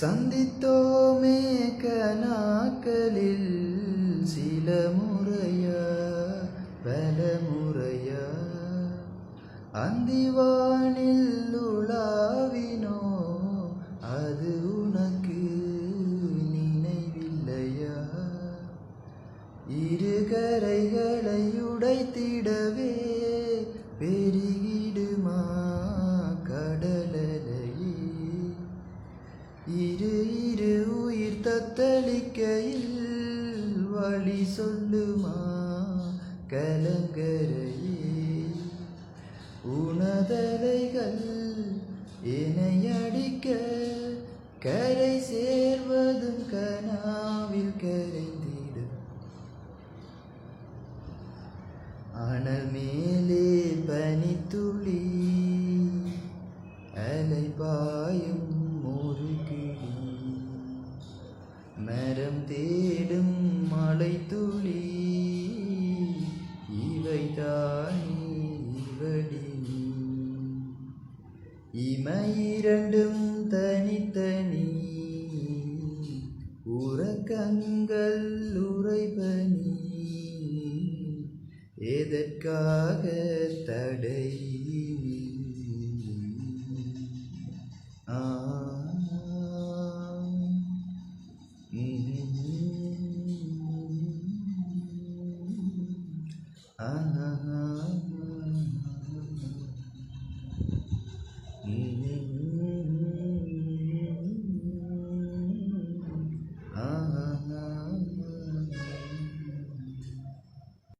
சந்தித்தோமே கனாக்களில் சில முறையா பல முறையா. அந்திவானில் உலாவினோ அது உனக்கு நினைவில்லையா? இரு கரைகளை உடைத்திடவே பெருகி இரு உயிர் தத்தளிக்கையில் வழி சொல்லுமா? கலங்கரையே உணதலைகள் இணையடிக்க கரை சேர்வதும் கனாவில் கரைந்திடும் அனல் மேலே பனித்துளி மரம் தேடும் மலை துளி இவை தானே இவடி. இமையிரண்டும் தனித்தனி உறக்கங்கள் உறைபனி. எதற்காக தடை? ah, ah, ah, ah.